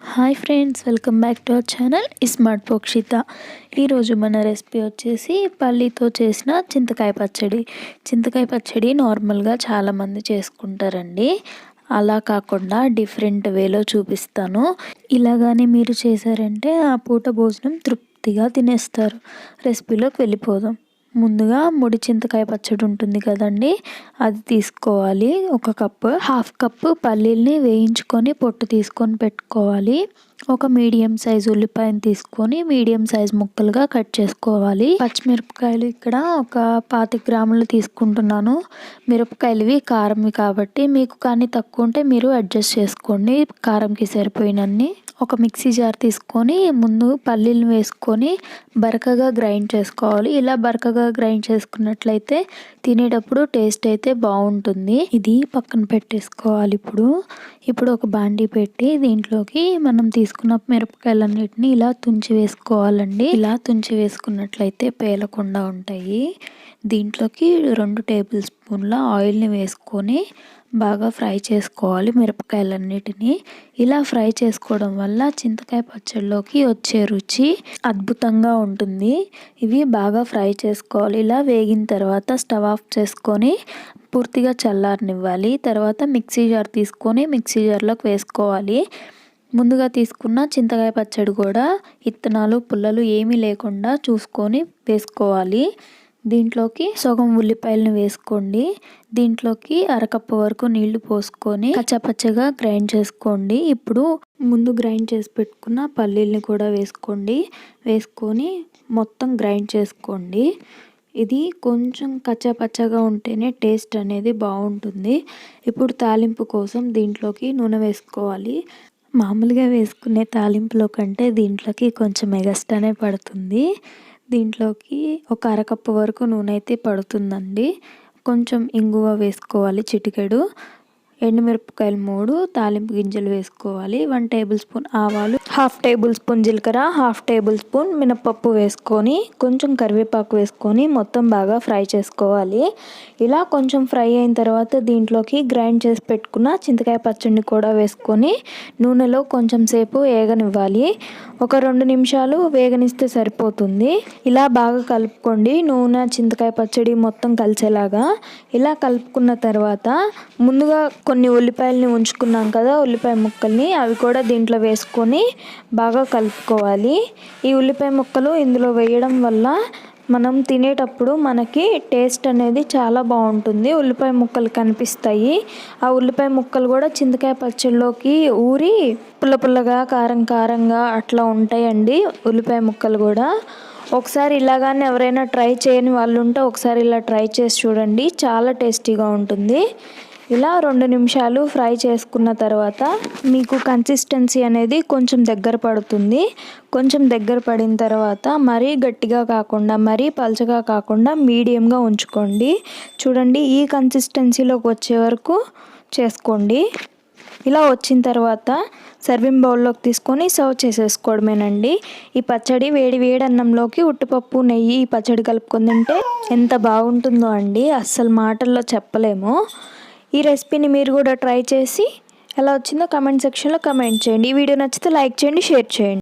Hi friends welcome back to our channel smart పోక్షిత. ఈరోజు మన recipe వచ్చేసి పల్లీతో చేసిన చింతకాయ పచ్చడి. చింతకాయ పచ్చడి నార్మల్గా చాలామంది చేసుకుంటారండి. అలా కాకుండా డిఫరెంట్ వేలో చూపిస్తాను. ఇలాగానే మీరు చేశారంటే ఆ పూట భోజనం తృప్తిగా తినేస్తారు. రెసిపీలోకి వెళ్ళిపోదాం. ముందుగా ముడి చింతకాయ పచ్చడి ఉంటుంది కదండి అది తీసుకోవాలి. ఒక కప్పు హాఫ్ కప్పు పల్లీల్ని వేయించుకొని పొట్టు తీసుకొని పెట్టుకోవాలి. ఒక మీడియం సైజ్ ఉల్లిపాయను తీసుకొని మీడియం సైజ్ ముక్కలుగా కట్ చేసుకోవాలి. పచ్చిమిరపకాయలు ఇక్కడ ఒక పాతి గ్రాములు తీసుకుంటున్నాను. మిరపకాయలువి కారంవి కాబట్టి మీకు కానీ తక్కువ ఉంటే మీరు అడ్జస్ట్ చేసుకోండి. కారంకి సరిపోయినన్ని ఒక మిక్సీ జార్ తీసుకొని ముందు పల్లీలు వేసుకొని బరకగా గ్రైండ్ చేసుకోవాలి. ఇలా బరకగా గ్రైండ్ చేసుకున్నట్లయితే తినేటప్పుడు టేస్ట్ అయితే బాగుంటుంది. ఇది పక్కన పెట్టేసుకోవాలి ఇప్పుడు. ఇప్పుడు ఒక బాండీ పెట్టి దీంట్లోకి మనం తీసుకున్న మిరపకాయలన్నిటిని ఇలా తుంచి వేసుకోవాలండి. ఇలా తుంచి వేసుకున్నట్లయితే పేలకుండా ఉంటాయి. దీంట్లోకి రెండు టేబుల్ స్పూన్ల ఆయిల్ని వేసుకొని బాగా ఫ్రై చేసుకోవాలి. మిరపకాయలన్నిటిని ఇలా ఫ్రై చేసుకోవడం వల్ల చింతకాయ పచ్చడిలోకి వచ్చే రుచి అద్భుతంగా ఉంటుంది. ఇవి బాగా ఫ్రై చేసుకోవాలి. ఇలా వేగిన తర్వాత స్టవ్ ఆఫ్ చేసుకొని పూర్తిగా చల్లారనివ్వాలి. తర్వాత మిక్సీ జార్ తీసుకొని మిక్సీ జార్లోకి వేసుకోవాలి. ముందుగా తీసుకున్న చింతకాయ పచ్చడి కూడా ఇత్తనాలు పుల్లలు ఏమీ లేకుండా చూసుకొని వేసుకోవాలి. దీంట్లోకి సగం ఉల్లిపాయలను వేసుకోండి. దీంట్లోకి అరకప్పు వరకు నీళ్ళు పోసుకొని కచ్చపచ్చగా గ్రైండ్ చేసుకోండి. ఇప్పుడు ముందు గ్రైండ్ చేసి పెట్టుకున్న పల్లీల్ని కూడా వేసుకోండి. వేసుకొని మొత్తం గ్రైండ్ చేసుకోండి. ఇది కొంచెం కచ్చాపచ్చగా ఉంటేనే టేస్ట్ అనేది బాగుంటుంది. ఇప్పుడు తాలింపు కోసం దీంట్లోకి నూనె వేసుకోవాలి. మామూలుగా వేసుకునే తాలింపులో కంటే దీంట్లోకి కొంచెం ఎగస్ట్రానే పడుతుంది. దీంట్లోకి ఒక అరకప్పు వరకు నూనె అయితే పడుతుందండి. కొంచెం ఇంగువ వేసుకోవాలి చిటికెడు. ఎండుమిరపకాయలు మూడు తాలింపు గింజలు వేసుకోవాలి. వన్ టేబుల్ స్పూన్ ఆవాలు హాఫ్ టేబుల్ స్పూన్ జీలకర్ర హాఫ్ టేబుల్ స్పూన్ మినపప్పు వేసుకొని కొంచెం కరివేపాకు వేసుకొని మొత్తం బాగా ఫ్రై చేసుకోవాలి. ఇలా కొంచెం ఫ్రై అయిన తర్వాత దీంట్లోకి గ్రైండ్ చేసి పెట్టుకున్న చింతకాయ పచ్చడిని కూడా వేసుకొని నూనెలో కొంచెం సేపు వేగనివ్వాలి. ఒక రెండు నిమిషాలు వేగనిస్తే సరిపోతుంది. ఇలా బాగా కలుపుకోండి. నూనె చింతకాయ పచ్చడి మొత్తం కలిసేలాగా. ఇలా కలుపుకున్న తర్వాత ముందుగా కొన్ని ఉల్లిపాయలని ఉంచుకున్నాం కదా ఉల్లిపాయ ముక్కల్ని అవి కూడా దీంట్లో వేసుకొని బాగా కలుపుకోవాలి. ఈ ఉల్లిపాయ ముక్కలు ఇందులో వేయడం వల్ల మనం తినేటప్పుడు మనకి టేస్ట్ అనేది చాలా బాగుంటుంది. ఉల్లిపాయ ముక్కలు కనిపిస్తాయి. ఆ ఉల్లిపాయ ముక్కలు కూడా చింతకాయ పచ్చడిలోకి ఊరి పుల్ల పుల్లగా కారం కారంగా అట్లా ఉంటాయండి ఉల్లిపాయ ముక్కలు కూడా. ఒకసారి ఇలాగానే ఎవరైనా ట్రై చేయని వాళ్ళు ఉంటే ఒకసారి ఇలా ట్రై చేసి చూడండి. చాలా టేస్టీగా ఉంటుంది. ఇలా రెండు నిమిషాలు ఫ్రై చేసుకున్న తర్వాత మీకు కన్సిస్టెన్సీ అనేది కొంచెం దగ్గర పడుతుంది. కొంచెం దగ్గర పడిన తర్వాత మరీ గట్టిగా కాకుండా మరీ పలచగా కాకుండా మీడియంగా ఉంచుకోండి. చూడండి ఈ కన్సిస్టెన్సీలోకి వచ్చే వరకు చేసుకోండి. ఇలా వచ్చిన తర్వాత సర్వింగ్ బౌల్లోకి తీసుకొని సర్వ్ చేసేసుకోవడమేనండి. ఈ పచ్చడి వేడి వేడి అన్నంలోకి ఉట్టుపప్పు నెయ్యి ఈ పచ్చడి కలుపుకొని తింటే ఎంత బాగుంటుందో అండి. అస్సలు మాటల్లో చెప్పలేము. ఈ రెసిపీని మీరు కూడా ట్రై చేసి ఎలా వచ్చిందో కమెంట్ సెక్షన్లో కమెంట్ చేయండి. ఈ వీడియో నచ్చితే లైక్ చేయండి షేర్ చేయండి.